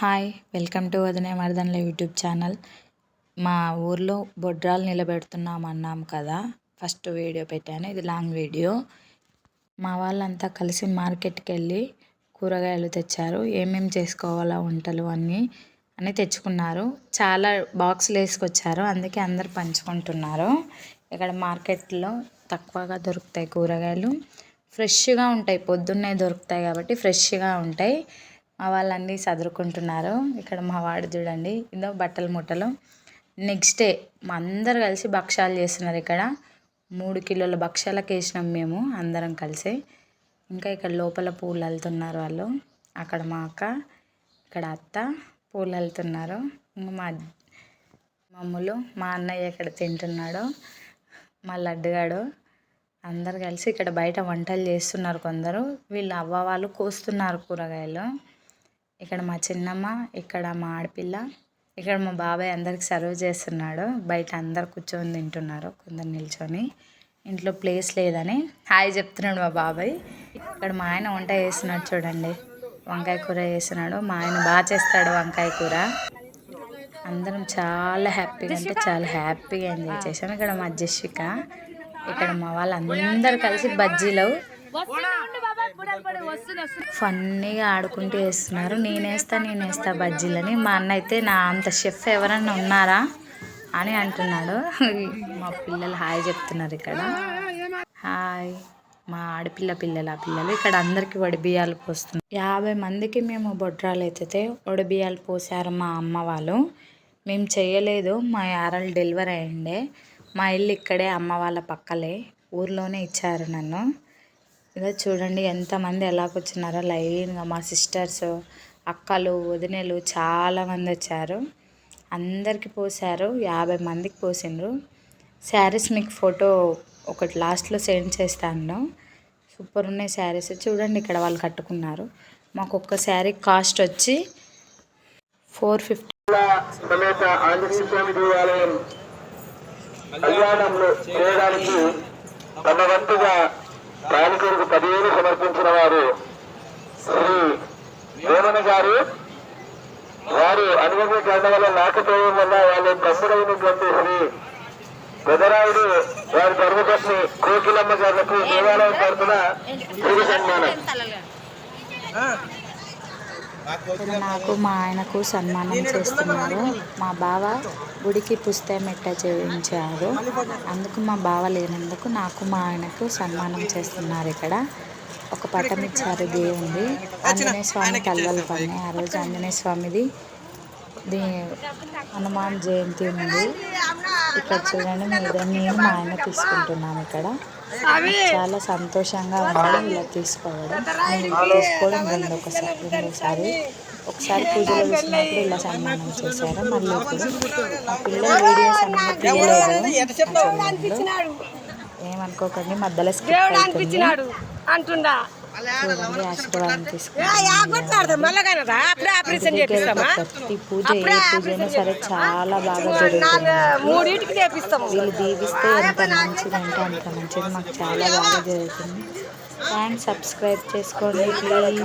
Hi welcome to వదినే మర్దన్ల YouTube channel. మా ఊర్లో బొడ్రాలు నిలబెడుతున్నాం అన్నాం కదా. ఫస్ట్ వీడియో పెట్టాను ఇది లాంగ్ వీడియో. మా వాళ్ళంతా కలిసి మార్కెట్కి వెళ్ళి కూరగాయలు తెచ్చారు. ఏమేమి చేసుకోవాలా వంటలు అన్నీ అని తెచ్చుకున్నారు. చాలా బాక్సులు వేసుకొచ్చారు అందుకే అందరు పంచుకుంటున్నారు. ఇక్కడ మార్కెట్లో తక్కువగా దొరుకుతాయి కూరగాయలు. ఫ్రెష్గా ఉంటాయి పొద్దున్నే దొరుకుతాయి కాబట్టి ఫ్రెష్గా ఉంటాయి. మా వాళ్ళు ఇక్కడ మా వాడు చూడండి. ఇదో బట్టల మూటలు నెక్స్ట్ డే మా అందరు కలిసి భక్షాలు చేస్తున్నారు ఇక్కడ. మూడు కిలోల భక్షాలకు వేసినాం మేము అందరం కలిసి. ఇంకా ఇక్కడ లోపల పూలు వెళ్తున్నారు వాళ్ళు. అక్కడ మా అక్క ఇక్కడ అత్త పూలు వెళ్తున్నారు ఇంకా మా మమ్ములు మా అన్నయ్య ఇక్కడ తింటున్నాడు. మా లడ్డుగాడు. అందరు కలిసి ఇక్కడ బయట వంటలు చేస్తున్నారు కొందరు. వీళ్ళు అవ్వ వాళ్ళు కోస్తున్నారు కూరగాయలు. ఇక్కడ మా చిన్నమ్మ ఇక్కడ మా ఆడపిల్ల ఇక్కడ మా బాబాయ్ అందరికి సర్వ్ చేస్తున్నాడు. బయట అందరు కూర్చొని తింటున్నారు కొందరు నిల్చొని. ఇంట్లో ప్లేస్ లేదని హాయ్ చెప్తున్నాడు మా బాబాయ్. ఇక్కడ మా ఆయన వంట చేస్తున్నాడు చూడండి. వంకాయ కూర చేస్తున్నాడు. మా ఆయన బాగా చేస్తాడు వంకాయ కూర. అందరం చాలా హ్యాపీగా అంటే చాలా హ్యాపీగా ఎంజాయ్ చేసాం ఇక్కడ మా జస్విక ఇక్కడ మా వాళ్ళందరూ కలిసి బజ్జీలు ఫన్నీగా ఆడుకుంటూ వేస్తున్నారు. నేనేస్తా నేనేస్తా బజ్జీలని. మా అన్న అయితే నా అంత షెఫ్ ఎవరన్నా ఉన్నారా అని అంటున్నాడు. మా పిల్లలు హాయ్ చెప్తున్నారు ఇక్కడ. హాయ్. మా ఆడపిల్ల పిల్లలు ఆ పిల్లలు ఇక్కడ అందరికి వడిబియ్యాలు పోస్తున్నారు. యాభై మందికి మేము బొడ్రాలు ఎత్తితే వడిబియ్యాలు పోసారు మా అమ్మ వాళ్ళు. మేము చేయలేదు. మా యారలు డెలివరీ అయ్యిండే. మా ఇల్లు ఇక్కడే అమ్మ వాళ్ళ పక్కలే. ఊర్లోనే ఇచ్చారు నన్ను. ఇదో చూడండి ఎంతమంది ఎలా లైన్గా మా సిస్టర్స్ అక్కలు వదినలు చాలామంది వచ్చారు. అందరికీ పోసారు యాభై మందికి పోసిండ్రు. శారీస్ మీకు ఫోటో ఒకటి లాస్ట్లో సెండ్ చేస్తాను. సూపర్ ఉన్నాయి శారీస్. చూడండి ఇక్కడ వాళ్ళు కట్టుకున్నారు. మాకు ఒక్క శారీ కాస్ట్ వచ్చి ఫోర్ ఫిఫ్టీ. చేయడానికి తమ వంతుగా బాలికలకు పదివేలు సమర్పించిన వారు శ్రీ వేమన గారు. వారు అనుభవీకరణ వల్ల లేకపోవడం వల్ల వాళ్ళ తమ్ముడైనటువంటి శ్రీ పెదరాయుడు వారి ధర్మపత్ని కోకిలమ్మ గారులకు దేవాలయం తరఫున తిరిగి సన్మానం నాకు మా ఆయనకు సన్మానం చేస్తున్నారు. మా బావ గుడికి పుస్తమెట్ట చేయించారు. అందుకు మా బావ లేనందుకు నాకు మా ఆయనకు సన్మానం చేస్తున్నారు ఇక్కడ. ఒక పటం ఇచ్చారు దేవుంది ఆంజనేయ స్వామి తలవలు పని ఆ రోజు ఆంజనేయ స్వామిది దీ హనుమాన్ జయంతి ఉంది. ఇక్కడ చూడండి మీద నేను మా ఆయన తీసుకుంటున్నాను ఇక్కడ. చాలా సంతోషంగా ఉంది ఇలా తీసుకోవడం. నేను తీసుకోవడం రెండు ఒకసారి రెండోసారి ఒకసారి పూజలో చూసినప్పుడు ఇలా సన్మానం చేశారు. మళ్ళీ మా పిల్లలు వీడియోస్ అన్నీ తీయలేదు ఏమనుకోకండి మధ్యలో స్కిప్ అవుతుంది. అంటుండా. ప్రతి పూజ ఏ పూజ అయినా సరే చాలా బాగా జరుగుతుంది. వీళ్ళు దీవిస్తే ఎంత మంచిది అంటే అంత మంచిది. మాకు చాలా బాగా జరుగుతుంది. థ్యాంక్స్ సబ్స్క్రైబ్ చేసుకోండి ప్లీజ్